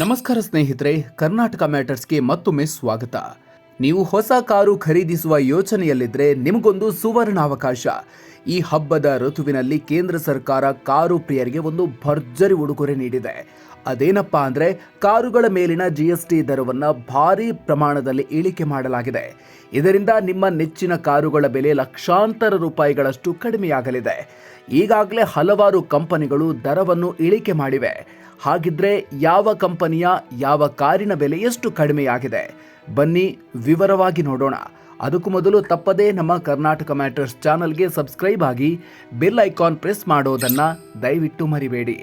ನಮಸ್ಕಾರ ಸ್ನೇಹಿತರೆ, ಕರ್ನಾಟಕ ಮ್ಯಾಟರ್ಸ್ಗೆ ಮತ್ತೊಮ್ಮೆ ಸ್ವಾಗತ. ನೀವು ಹೊಸ ಕಾರು ಖರೀದಿಸುವ ಯೋಚನೆಯಲ್ಲಿದ್ದರೆ ನಿಮಗೊಂದು ಸುವರ್ಣಾವಕಾಶ. ಈ ಹಬ್ಬದ ಋತುವಿನಲ್ಲಿ ಕೇಂದ್ರ ಸರ್ಕಾರ ಕಾರು ಪ್ರಿಯರಿಗೆ ಒಂದು ಭರ್ಜರಿ ಉಡುಗೊರೆ ನೀಡಿದೆ. ಅದೇನಪ್ಪ ಅಂದರೆ, ಕಾರುಗಳ ಮೇಲಿನ ಜಿ ಎಸ್ ಟಿ ದರವನ್ನು ಭಾರೀ ಪ್ರಮಾಣದಲ್ಲಿ ಇಳಿಕೆ ಮಾಡಲಾಗಿದೆ. ಇದರಿಂದ ನಿಮ್ಮ ನೆಚ್ಚಿನ ಕಾರುಗಳ ಬೆಲೆ ಲಕ್ಷಾಂತರ ರೂಪಾಯಿಗಳಷ್ಟು ಕಡಿಮೆಯಾಗಲಿದೆ. ಈಗಾಗಲೇ ಹಲವಾರು ಕಂಪನಿಗಳು ದರವನ್ನು ಇಳಿಕೆ ಮಾಡಿವೆ. ಹಾಗಿದ್ರೆ ಯಾವ ಕಂಪನಿಯ ಯಾವ ಕಾರಿನ ಬೆಲೆ ಎಷ್ಟು ಕಡಿಮೆಯಾಗಿದೆ? ಬನ್ನಿ ವಿವರವಾಗಿ ನೋಡೋಣ. ಅದಕ್ಕೂ ಮೊದಲು ತಪ್ಪದೇ ನಮ್ಮ ಕರ್ನಾಟಕ ಮ್ಯಾಟರ್ಸ್ ಚಾನಲ್ಗೆ ಸಬ್ಸ್ಕ್ರೈಬ್ ಆಗಿ ಬೆಲ್ ಐಕಾನ್ ಪ್ರೆಸ್ ಮಾಡೋದನ್ನ ದಯವಿಟ್ಟು ಮರಿಬೇಡಿ.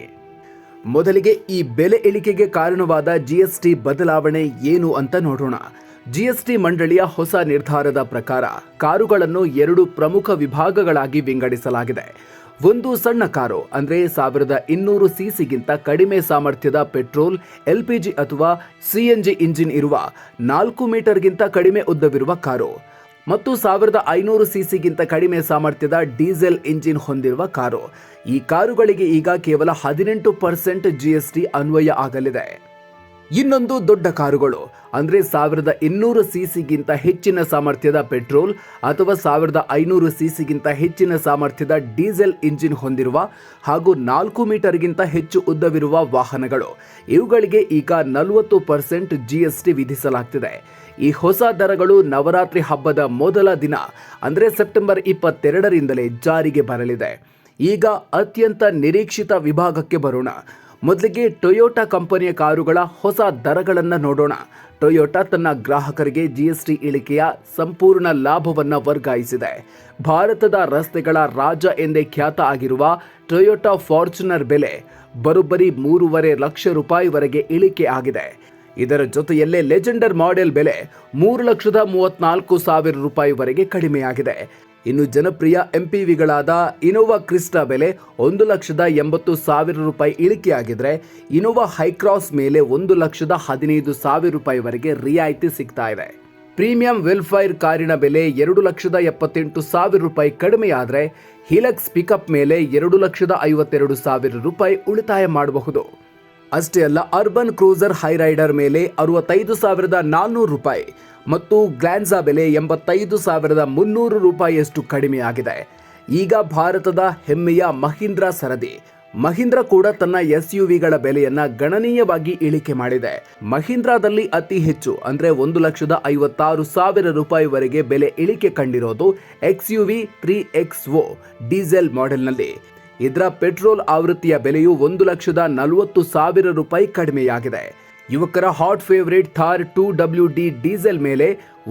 ಮೊದಲಿಗೆ ಈ ಬೆಲೆ ಇಳಿಕೆಗೆ ಕಾರಣವಾದ ಜಿಎಸ್ಟಿ ಬದಲಾವಣೆ ಏನು ಅಂತ ನೋಡೋಣ. ಜಿಎಸ್ಟಿ ಮಂಡಳಿಯ ಹೊಸ ನಿರ್ಧಾರದ ಪ್ರಕಾರ ಕಾರುಗಳನ್ನು ಎರಡು ಪ್ರಮುಖ ವಿಭಾಗಗಳಾಗಿ ವಿಂಗಡಿಸಲಾಗಿದೆ. ಒಂದು ಸಣ್ಣ ಕಾರು, ಅಂದ್ರೆ ಸಾವಿರದ ಇನ್ನೂರು ಸಿಸಿಗಿಂತ ಕಡಿಮೆ ಸಾಮರ್ಥ್ಯದ ಪೆಟ್ರೋಲ್, ಎಲ್ಪಿಜಿ ಅಥವಾ ಸಿಎನ್ಜಿ ಇಂಜಿನ್ ಇರುವ ನಾಲ್ಕು ಮೀಟರ್ಗಿಂತ ಕಡಿಮೆ ಉದ್ದವಿರುವ ಕಾರು ಮತ್ತು ಸಾವಿರದ ಐನೂರು ಸಿಸಿಗಿಂತ ಕಡಿಮೆ ಸಾಮರ್ಥ್ಯದ ಡೀಸೆಲ್ ಇಂಜಿನ್ ಹೊಂದಿರುವ ಕಾರು. ಈ ಕಾರುಗಳಿಗೆ ಈಗ ಕೇವಲ ಹದಿನೆಂಟು ಪರ್ಸೆಂಟ್ ಜಿಎಸ್ಟಿ ಅನ್ವಯ ಆಗಲಿದೆ. ಇನ್ನೊಂದು ದೊಡ್ಡ ಕಾರುಗಳು. ಅಂದ್ರೆ ಸಾವಿರದ ಇನ್ನೂರು ಸಿಸಿಗಿಂತ ಹೆಚ್ಚಿನ ಸಾಮರ್ಥ್ಯದ ಪೆಟ್ರೋಲ್ ಅಥವಾ ಸಾವಿರದ ಐನೂರು ಸಿಸಿಗಿಂತ ಹೆಚ್ಚಿನ ಸಾಮರ್ಥ್ಯದ ಡೀಸೆಲ್ ಇಂಜಿನ್ ಹೊಂದಿರುವ ಹಾಗೂ ನಾಲ್ಕು ಮೀಟರ್ಗಿಂತ ಹೆಚ್ಚು ಉದ್ದವಿರುವ ವಾಹನಗಳು. ಇವುಗಳಿಗೆ ಈಗ ನಲವತ್ತು ಪರ್ಸೆಂಟ್ ಜಿಎಸ್ಟಿ ವಿಧಿಸಲಾಗ್ತಿದೆ. ಈ ಹೊಸ ದರಗಳು ನವರಾತ್ರಿ ಹಬ್ಬದ ಮೊದಲ ದಿನ, ಅಂದರೆ ಸೆಪ್ಟೆಂಬರ್ ಇಪ್ಪತ್ತೆರಡರಿಂದಲೇ ಜಾರಿಗೆ ಬರಲಿದೆ. ಈಗ ಅತ್ಯಂತ ನಿರೀಕ್ಷಿತ ವಿಭಾಗಕ್ಕೆ ಬರೋಣ. ಮೊದಲಿಗೆ ಟೊಯೋಟಾ ಕಂಪನಿಯ ಕಾರುಗಳ ಹೊಸ ದರಗಳನ್ನು ನೋಡೋಣ. ಟೊಯೋಟಾ ತನ್ನ ಗ್ರಾಹಕರಿಗೆ ಜಿಎಸ್ಟಿ ಇಳಿಕೆಯ ಸಂಪೂರ್ಣ ಲಾಭವನ್ನು ವರ್ಗಾಯಿಸಿದೆ. ಭಾರತದ ರಸ್ತೆಗಳ ರಾಜ ಎಂದೇ ಖ್ಯಾತ ಆಗಿರುವ ಟೊಯೋಟಾ ಫಾರ್ಚುನರ್ ಬೆಲೆ ಬರೋಬ್ಬರಿ ಮೂರುವರೆ ಲಕ್ಷ ರೂಪಾಯಿವರೆಗೆ ಇಳಿಕೆ ಆಗಿದೆ. ಇದರ ಜೊತೆಯಲ್ಲೇ ಲೆಜೆಂಡರ್ ಮಾಡೆಲ್ ಬೆಲೆ ಮೂರು ಲಕ್ಷದ ಮೂವತ್ನಾಲ್ಕು ಸಾವಿರ ರೂಪಾಯಿವರೆಗೆ ಕಡಿಮೆಯಾಗಿದೆ. ಇನ್ನು ಜನಪ್ರಿಯ ಎಂಪಿವಿಗಳಾದ ಇನೋವಾ ಕ್ರಿಸ್ಟಾ ಬೆಲೆ ಒಂದು ಲಕ್ಷದ ಎಂಬತ್ತು ಸಾವಿರ ರೂಪಾಯಿ ಇಳಿಕೆಯಾಗಿದ್ರೆ ಇನೋವಾ ಹೈಕ್ರಾಸ್ ಮೇಲೆ ಒಂದು ಲಕ್ಷದ ಹದಿನೈದು ಸಾವಿರ ರೂಪಾಯಿವರೆಗೆ ರಿಯಾಯಿತಿ ಸಿಗ್ತಾ ಇದೆ. ಪ್ರೀಮಿಯಂ ವೆಲ್ಫೈರ್ ಕಾರಿನ ಬೆಲೆ ಎರಡು ಲಕ್ಷದ ಎಪ್ಪತ್ತೆಂಟು ಸಾವಿರ ರೂಪಾಯಿ ಕಡಿಮೆಯಾದರೆ ಹಿಲಕ್ಸ್ ಪಿಕಪ್ ಮೇಲೆ ಎರಡು ಲಕ್ಷದ ಐವತ್ತೆರಡು ಸಾವಿರ ರೂಪಾಯಿ ಉಳಿತಾಯ ಮಾಡಬಹುದು. ಅಷ್ಟೇ ಅಲ್ಲ, ಅರ್ಬನ್ ಕ್ರೂಸರ್ ಹೈರೈಡರ್ ಮೇಲೆ ಅರವತ್ತೈದು ಸಾವಿರದ ನಾನ್ನೂರು ರೂಪಾಯಿ ಮತ್ತು ಗ್ಲಾನ್ಸಾ ಬೆಲೆ ಎಂಬತ್ತೈದು ಸಾವಿರದ ಮುನ್ನೂರು ರೂಪಾಯಿಯಷ್ಟು ಕಡಿಮೆಯಾಗಿದೆ ಈಗ ಭಾರತದ ಹೆಮ್ಮೆಯ ಮಹೀಂದ್ರ ಸರದಿ. ಮಹೀಂದ್ರ ಕೂಡ ತನ್ನ ಎಸ್ ಯು ವಿಗಳ ಬೆಲೆಯನ್ನ ಗಣನೀಯವಾಗಿ ಇಳಿಕೆ ಮಾಡಿದೆ. ಮಹೀಂದ್ರಾದಲ್ಲಿ ಅತಿ ಹೆಚ್ಚು, ಅಂದ್ರೆ ಒಂದು ಲಕ್ಷದ ಐವತ್ತಾರು ಸಾವಿರ ರೂಪಾಯಿವರೆಗೆ ಬೆಲೆ ಇಳಿಕೆ ಕಂಡಿರೋದು X U V three X O diesel ಮಾಡೆಲ್ನಲ್ಲಿ. ಇದರ ಪೆಟ್ರೋಲ್ ಆವೃತ್ತಿಯ ಬೆಲೆಯು ಒಂದು ಲಕ್ಷದ ನಲವತ್ತು ಸಾವಿರ ರೂಪಾಯಿ ಕಡಿಮೆಯಾಗಿದೆ. ಯುವಕರ hot favourite Thar two W D diesel ಮೇಲೆ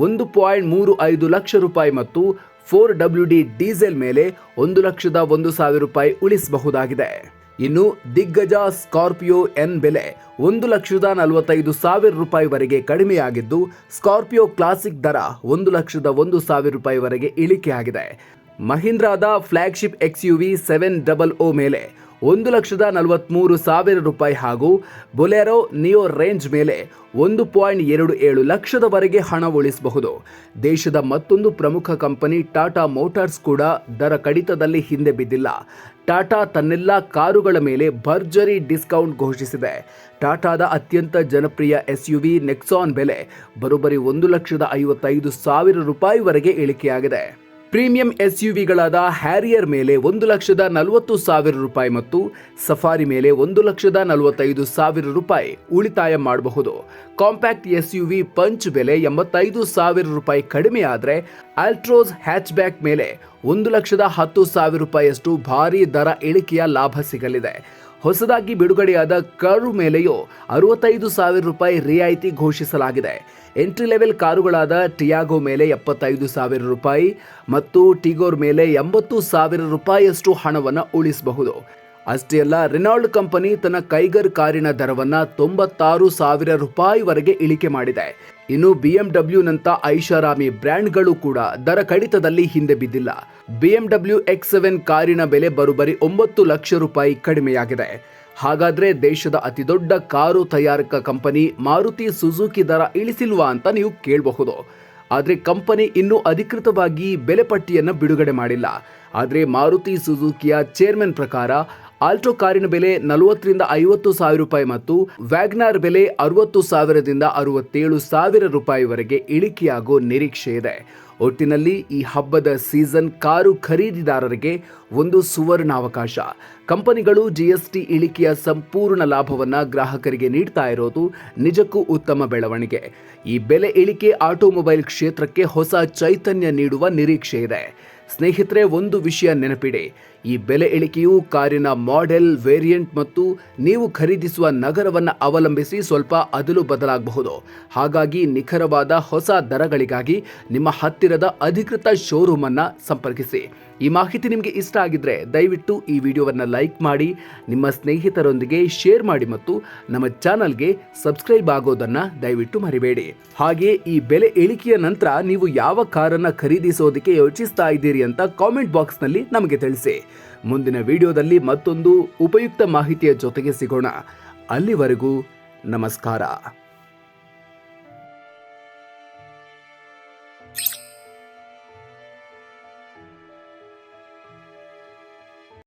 ಒಂದು ಪಾಯಿಂಟ್ ಮೂರು ಐದು ಲಕ್ಷ ರೂಪಾಯಿ ಮತ್ತು ಫೋರ್ ಡಬ್ಲ್ಯೂ ಡಿ ಡೀಸೆಲ್ ಮೇಲೆ ಒಂದು ಲಕ್ಷದ ಒಂದು ಸಾವಿರ ರೂಪಾಯಿ ಉಳಿಸಬಹುದಾಗಿದೆ. ಇನ್ನು ದಿಗ್ಗಜ ಸ್ಕಾರ್ಪಿಯೋ ಎನ್ ಬೆಲೆ ಒಂದು ಲಕ್ಷದ ನಲವತ್ತೈದು ಸಾವಿರ ರೂಪಾಯಿವರೆಗೆ ಕಡಿಮೆಯಾಗಿದ್ದು, ಸ್ಕಾರ್ಪಿಯೋ ಕ್ಲಾಸಿಕ್ ದರ ಒಂದು ಲಕ್ಷದ ಒಂದು ಸಾವಿರ ರೂಪಾಯಿವರೆಗೆ ಇಳಿಕೆಯಾಗಿದೆ. ಮಹೀಂದ್ರಾದ flagship X U V seven double O ಮೇಲೆ ಒಂದು ಲಕ್ಷದ ನಲವತ್ತ್ಮೂರು ಸಾವಿರ ರೂಪಾಯಿ ಹಾಗೂ ಬೊಲೆರೋ ನಿಯೋ ರೇಂಜ್ ಮೇಲೆ ಒಂದು ಪಾಯಿಂಟ್ ಎರಡು ಏಳು ಲಕ್ಷದವರೆಗೆ ಹಣ ಉಳಿಸಬಹುದು. ದೇಶದ ಮತ್ತೊಂದು ಪ್ರಮುಖ ಕಂಪನಿ ಟಾಟಾ ಮೋಟಾರ್ಸ್ ಕೂಡ ದರ ಕಡಿತದಲ್ಲಿ ಹಿಂದೆ ಬಿದ್ದಿಲ್ಲ. ಟಾಟಾ ತನ್ನೆಲ್ಲ ಕಾರುಗಳ ಮೇಲೆ ಭರ್ಜರಿ ಡಿಸ್ಕೌಂಟ್ ಘೋಷಿಸಿದೆ. ಟಾಟಾದ ಅತ್ಯಂತ ಜನಪ್ರಿಯ ಎಸ್ ಯು ವಿ ನೆಕ್ಸಾನ್ ಬೆಲೆ ಬರೋಬ್ಬರಿ ಒಂದು ಲಕ್ಷದ ಐವತ್ತೈದು ಸಾವಿರ ರೂಪಾಯಿವರೆಗೆ ಇಳಿಕೆಯಾಗಿದೆ. ಪ್ರೀಮಿಯಂ ಎಸ್ ಯು ವಿಗಳಾದ ಹ್ಯಾರಿಯರ್ ಮೇಲೆ ಒಂದು ಲಕ್ಷದ ನಲವತ್ತು ಸಾವಿರ ರೂಪಾಯಿ ಮತ್ತು ಸಫಾರಿ ಮೇಲೆ ಒಂದು ಲಕ್ಷದ ನಲವತ್ತೈದು ಸಾವಿರ ರೂಪಾಯಿ ಉಳಿತಾಯ ಮಾಡಬಹುದು. Compact S U V Punch ಬೆಲೆ ಎಂಬತ್ತೈದು ಸಾವಿರ ರೂಪಾಯಿ ಕಡಿಮೆ ಆದರೆ ಆಲ್ಟ್ರೋಸ್ ಹ್ಯಾಚ್ಬ್ಯಾಕ್ ಮೇಲೆ ಒಂದು ಲಕ್ಷದ ಹತ್ತು ಸಾವಿರ ರೂಪಾಯಿಯಷ್ಟು ಭಾರಿ ದರ ಇಳಿಕೆಯ ಲಾಭ ಸಿಗಲಿದೆ. ಹೊಸದಾಗಿ ಬಿಡುಗಡೆಯಾದ ಕಾರು ಮೇಲೆಯೂ ಅರವತ್ತೈದು ಸಾವಿರ ರೂಪಾಯಿ ರಿಯಾಯಿತಿ ಘೋಷಿಸಲಾಗಿದೆ. ಎಂಟ್ರಿ ಲೆವೆಲ್ ಕಾರುಗಳಾದ ಟಿಯಾಗೋ ಮೇಲೆ ಎಪ್ಪತ್ತೈದು ಸಾವಿರ ರೂಪಾಯಿ ಮತ್ತು ಟಿಗೋರ್ ಮೇಲೆ ಎಂಬತ್ತು ಸಾವಿರ ರೂಪಾಯಿಯಷ್ಟು ಹಣವನ್ನು ಉಳಿಸಬಹುದು. ಅಷ್ಟೇ ಅಲ್ಲ, ರೆನಾಲ್ಡ್ ಕಂಪನಿ ತನ್ನ ಕೈಗರ್ ಕಾರಿನ ದರವನ್ನ ತೊಂಬತ್ತಾರು ಸಾವಿರ ರೂಪಾಯಿವರೆಗೆ ಇಳಿಕೆ ಮಾಡಿದೆ. ಇನ್ನು ಬಿಎಂಡಬ್ಲ್ಯೂನಂತ ಐಷಾರಾಮಿ ಬ್ರ್ಯಾಂಡ್ಗಳು ಕೂಡ ದರ ಕಡಿತದಲ್ಲಿ ಹಿಂದೆ ಬಿದ್ದಿಲ್ಲ. ಬಿಎಂಡಬ್ಲ್ಯೂ ಎಕ್ಸ್ ಸೆವೆನ್ ಕಾರಿನ ಬೆಲೆ ಬರೋಬ್ಬರಿ ಒಂಬತ್ತು ಲಕ್ಷ ರೂಪಾಯಿ ಕಡಿಮೆಯಾಗಿದೆ. ಹಾಗಾದ್ರೆ ದೇಶದ ಅತಿದೊಡ್ಡ ಕಾರು ತಯಾರಕ ಕಂಪನಿ ಮಾರುತಿ ಸುಜುಕಿ ದರ ಇಳಿಸಿಲ್ವಾ ಅಂತ ನೀವು ಕೇಳಬಹುದು. ಆದರೆ ಕಂಪನಿ ಇನ್ನೂ ಅಧಿಕೃತವಾಗಿ ಬೆಲೆ ಪಟ್ಟಿಯನ್ನು ಬಿಡುಗಡೆ ಮಾಡಿಲ್ಲ. ಆದರೆ ಮಾರುತಿ ಸುಜುಕಿಯ ಚೇರ್ಮನ್ ಪ್ರಕಾರ ಆಲ್ಟೋ ಕಾರಿನ ಬೆಲೆ ನಲವತ್ತರಿಂದ ಐವತ್ತು ಸಾವಿರ ರೂಪಾಯಿ ಮತ್ತು ವ್ಯಾಗ್ನಾರ್ ಬೆಲೆ ಅರವತ್ತು ಸಾವಿರದಿಂದ ಅರವತ್ತೇಳು ಸಾವಿರ ರೂಪಾಯಿವರೆಗೆ ಇಳಿಕೆಯಾಗೋ ನಿರೀಕ್ಷೆ ಇದೆ. ಒಟ್ಟಿನಲ್ಲಿ ಈ ಹಬ್ಬದ ಸೀಸನ್ ಕಾರು ಖರೀದಿದಾರರಿಗೆ ಒಂದು ಸುವರ್ಣಾವಕಾಶ. ಕಂಪನಿಗಳು ಜಿಎಸ್ಟಿ ಇಳಿಕೆಯ ಸಂಪೂರ್ಣ ಲಾಭವನ್ನ ಗ್ರಾಹಕರಿಗೆ ನೀಡ್ತಾ ಇರೋದು ನಿಜಕ್ಕೂ ಉತ್ತಮ ಬೆಳವಣಿಗೆ. ಈ ಬೆಲೆ ಇಳಿಕೆ ಆಟೋಮೊಬೈಲ್ ಕ್ಷೇತ್ರಕ್ಕೆ ಹೊಸ ಚೈತನ್ಯ ನೀಡುವ ನಿರೀಕ್ಷೆ ಇದೆ. ಸ್ನೇಹಿತರೆ, ಒಂದು ವಿಷಯ ನೆನಪಿಡಿ. ಈ ಬೆಲೆ ಇಳಿಕೆಯು ಕಾರಿನ ಮಾಡೆಲ್ ವೇರಿಯಂಟ್ ಮತ್ತು ನೀವು ಖರೀದಿಸುವ ನಗರವನ್ನು ಅವಲಂಬಿಸಿ ಸ್ವಲ್ಪ ಅದಲು ಬದಲಾಗಬಹುದು. ಹಾಗಾಗಿ ನಿಖರವಾದ ಹೊಸ ದರಗಳಿಗಾಗಿ ನಿಮ್ಮ ಹತ್ತಿರದ ಅಧಿಕೃತ ಶೋರೂಮ್ ಅನ್ನ ಸಂಪರ್ಕಿಸಿ. ಈ ಮಾಹಿತಿ ನಿಮಗೆ ಇಷ್ಟ ಆಗಿದ್ರೆ ದಯವಿಟ್ಟು ಈ ವಿಡಿಯೋವನ್ನು ಲೈಕ್ ಮಾಡಿ, ನಿಮ್ಮ ಸ್ನೇಹಿತರೊಂದಿಗೆ ಶೇರ್ ಮಾಡಿ ಮತ್ತು ನಮ್ಮ ಚಾನಲ್ಗೆ ಸಬ್ಸ್ಕ್ರೈಬ್ ಆಗೋದನ್ನ ದಯವಿಟ್ಟು ಮರಿಬೇಡಿ. ಹಾಗೆ ಈ ಬೆಲೆ ಇಳಿಕೆಯ ನಂತರ ನೀವು ಯಾವ ಕಾರನ್ನ ಖರೀದಿಸೋದಕ್ಕೆ ಯೋಚಿಸ್ತಾ ಇದ್ದೀರಿ ಅಂತ ಕಾಮೆಂಟ್ ಬಾಕ್ಸ್ನಲ್ಲಿ ನಮಗೆ ತಿಳಿಸಿ. ಮುಂದಿನ ವಿಡಿಯೋದಲ್ಲಿ ಮತ್ತೊಂದು ಉಪಯುಕ್ತ ಮಾಹಿತಿಯ ಜೊತೆಗೆ ಸಿಗೋಣ. ಅಲ್ಲಿವರೆಗೂ ನಮಸ್ಕಾರ.